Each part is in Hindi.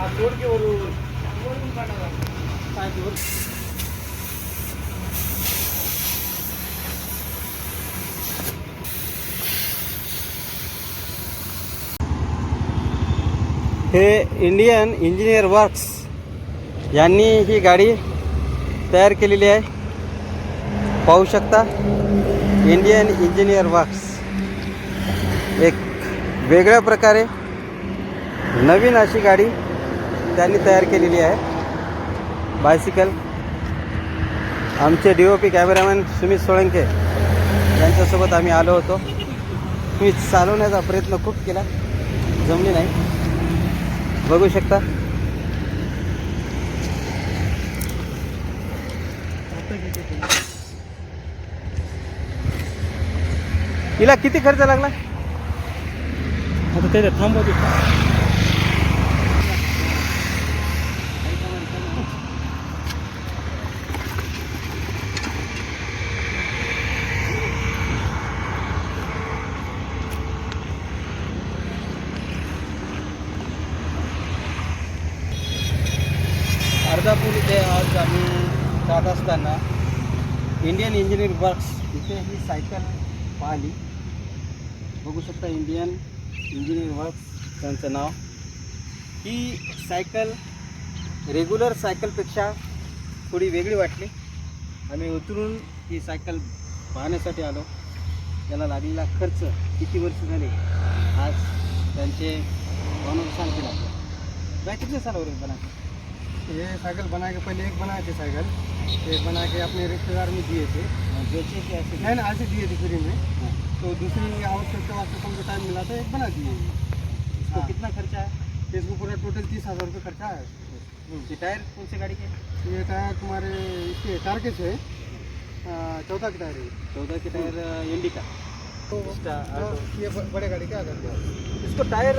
ಆ ತೋಡಿಗೆ ಅವರು ಆಯ್ತು हे इंडियन इंजिनियर वर्क्स यांनी ही गाडी तयार केलेली आहे पाहू शकता इंडियन इंजिनियर वर्क्स एक वेगळ्या प्रकारे नवीन अशी गाडी त्यांनी तयार केलेली आहे. बायसिकल आमचे D O P cameraman Sumit Solanke यांच्यासोबत आम्ही आलो होतो. मी चालवण्याचा प्रयत्न खूप केला. जमली नाही. बघू शकता. हिला किती खर्च लागला? आता ते थांबवते. अर्धापूर इथे आज आम्ही जात असताना इंडियन इंजिनिअरिंग वर्क्स इथे ही सायकल पाहिली. बघू शकता इंडियन इंजिनिअरिंग वर्क्स त्यांचं नाव. ही सायकल रेग्युलर सायकलपेक्षा थोडी वेगळी वाटली. आम्ही उतरून ही सायकल पाहण्यासाठी आलो. त्याला लागलेला खर्च किती वर्ष झाले? आज त्यांचे ऑनर सांगतील आपल्याला काय कितने साल बना ये साइकिल बना के पहले एक बनाए थे साइकिल। एक बना के अपने रिश्तेदार में दिए थे। बेचे के ऐसे नहीं ऐसे दिए थे फ्री में। हाँ। तो दूसरी आवश्यकता वास्ते हमको टाइम मिला था एक बना दिए। इसको हाँ। कितना खर्चा है? इसको पूरा टोटल तीस हज़ार रुपये खर्चा है। ये टायर कौन से गाड़ी के? ये टायर तुम्हारे इसके कार के थे। चौथा की टायर है। चौदह के टायर इंडिका तो इसका जो आटो। ये बड़े गाड़ी का इसको टायर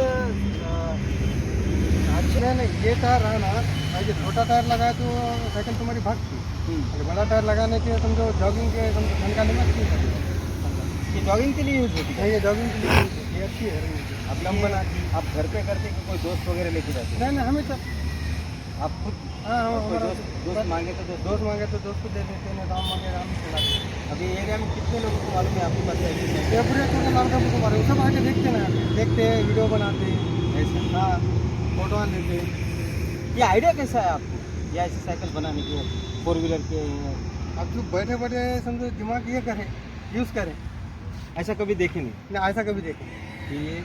अच्छा नहीं ये टायर रहा ना ये छोटा टायर लगाए तो साइकिल तुम्हारी भागती और बड़ा टायर लगाने के समझो जॉगिंग के समझो ठंडा नहीं अच्छी ये जॉगिंग के लिए यूज़ होती है? ये जॉगिंग के लिए ये अच्छी है। आप। लम बना आप घर पे करते कि कोई दोस्त वगैरह लेके जाते? हैं नहीं नहीं हमें तो आप खुद हाँ हाँ दोस्त दोस्त मांगे तो दोस्त दोस्त मांगे तो दोस्त को दे देते हैं दाम मांगे हम खिला देते हैं। अभी एरिया में कितने लोगों को मालूम है आपको पता है पूरे टोटल का बुक मारे सब आके देखते ना। देखते हैं वीडियो बनाते हैं? ऐसा? हाँ। फ़ोटो लेते हैं ये आइडिया कैसा है आपको? ये ऐसी साइकिल बनाने की फोर व्हीलर के अब जो बैठे बैठे समझो दिमाग ये करें यूज़ करें। ऐसा कभी देखे नहीं? नहीं ऐसा कभी देखे ये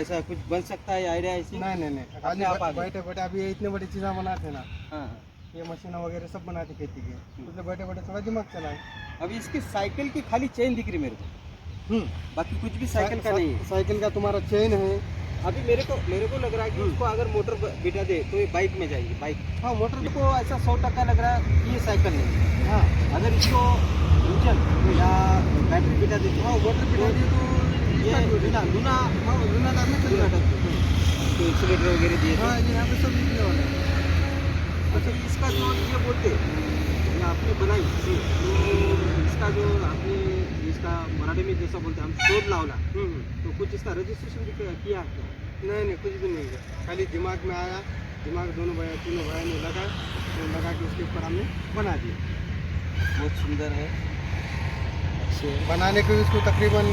ऐसा कुछ बन सकता है आइडिया ऐसी? नहीं नहीं नहीं। खाली आप बैठे बैठे अभी इतने बड़ी चीज़ें बनाते हैं ना। हाँ हाँ। ये मशीन वगैरह सब बनाते खेती के। उसमें बैठे बैठे थोड़ा दिमाग चलाएँ। अभी इसकी साइकिल की खाली चेन दिख रही मेरे को। हम्म। बाकी कुछ भी साइकिल का नहीं है। साइकिल का तुम्हारा चेन है। अभी मेरे को मेरे को लग रहा है कि हम्म। उसको अगर मोटर बिठा दे तो ये बाइक में जाएगी बाइक। हाँ मोटर को ऐसा सौ टक्का लग रहा है कि ये साइकिल नहीं है। हाँ। अगर इसको इंजन या बैटरी बिठा देते हाँ मोटर बिठा दे तो ये लूना लूना हाँ लूना डाल में लूना टाइप तो एक्सीटर वगैरह दिए हाँ ये यहाँ पे सब लिखने वाला है। अच्छा इसका जो ये बोलते ये आपने बनाई तो इसका मराठी में जैसा बोलते हम शोध लावला. हम्म, तो कुछ इसका रजिस्ट्रेशन भी किया किया क्या? नहीं नहीं कुछ भी नहीं है खाली दिमाग में आया दिमाग दोनों भाई तीनों भाई ने लगा तो लगा के उसके ऊपर हमने बना दिया बहुत सुंदर है। अच्छे बनाने के उसको तकरीबन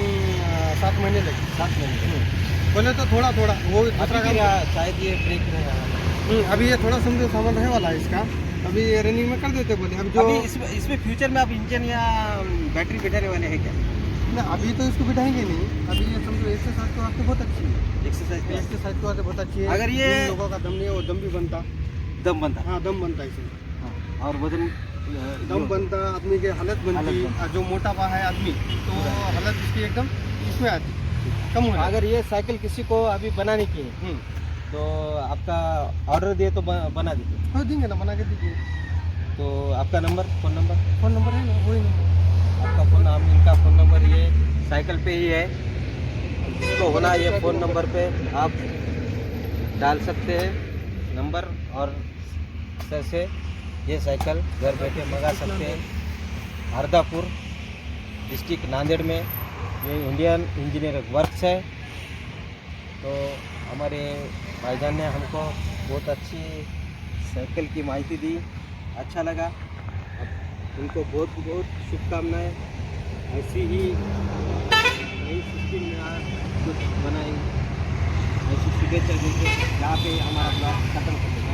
सात महीने लगे. सात महीने बोले तो थोड़ा थोड़ा वो दूसरा काम शायद ये ब्रेक रहा हम्म, अभी ये थोड़ा समझो सामान रहने वाला है इसका। अभी ये रनिंग में कर देते बोले। अब जो अभी इसमें इसमें फ्यूचर में आप इंजन या बैटरी बिठाने वाले हैं क्या? नहीं, अभी तो इसको बिठाएँगे नहीं। अभी ये समझो एक्सरसाइज के वास्ते बहुत अच्छी है। एक्सरसाइज एक्सरसाइज के वास्ते बहुत अच्छी है। अगर ये- लोगों का दम नहीं है वो दम भी बनता। दम बनता। हाँ दम बनता है इसमें। हाँ, और वज़न दम बनता आदमी की हालत बनती जो मोटापा है आदमी तो हालत इसकी एकदम इसमें आती कम हो अगर ये साइकिल किसी को अभी बनाने की है हम्म, तो आपका ऑर्डर दिए तो बना दीजिए। हो देंगे ना बना के दीजिए। तो आपका number phone number? Phone number है ना वही नंबर। आपका फ़ोन हम इनका फ़ोन नंबर ये साइकिल पे ही है। जिसको होना ये फ़ोन नंबर पे आप डाल सकते हैं नंबर और सर से ये साइकिल घर बैठे मंगा सकते हैं। हरदापुर डिस्ट्रिक्ट नांदेड़ में ये इंडियन इंजीनियर वर्क्स है। तो हमारे भाईजान ने हमको बहुत अच्छी साइकिल की माहिती दी अच्छा लगा। उनको बहुत बहुत शुभकामनाएँ। ऐसी ही नई सिस्टम में कुछ बनाएँगे। ऐसी शुभेच्छा देंगे। जहाँ पे हमारा ब्लॉग खत्म हैं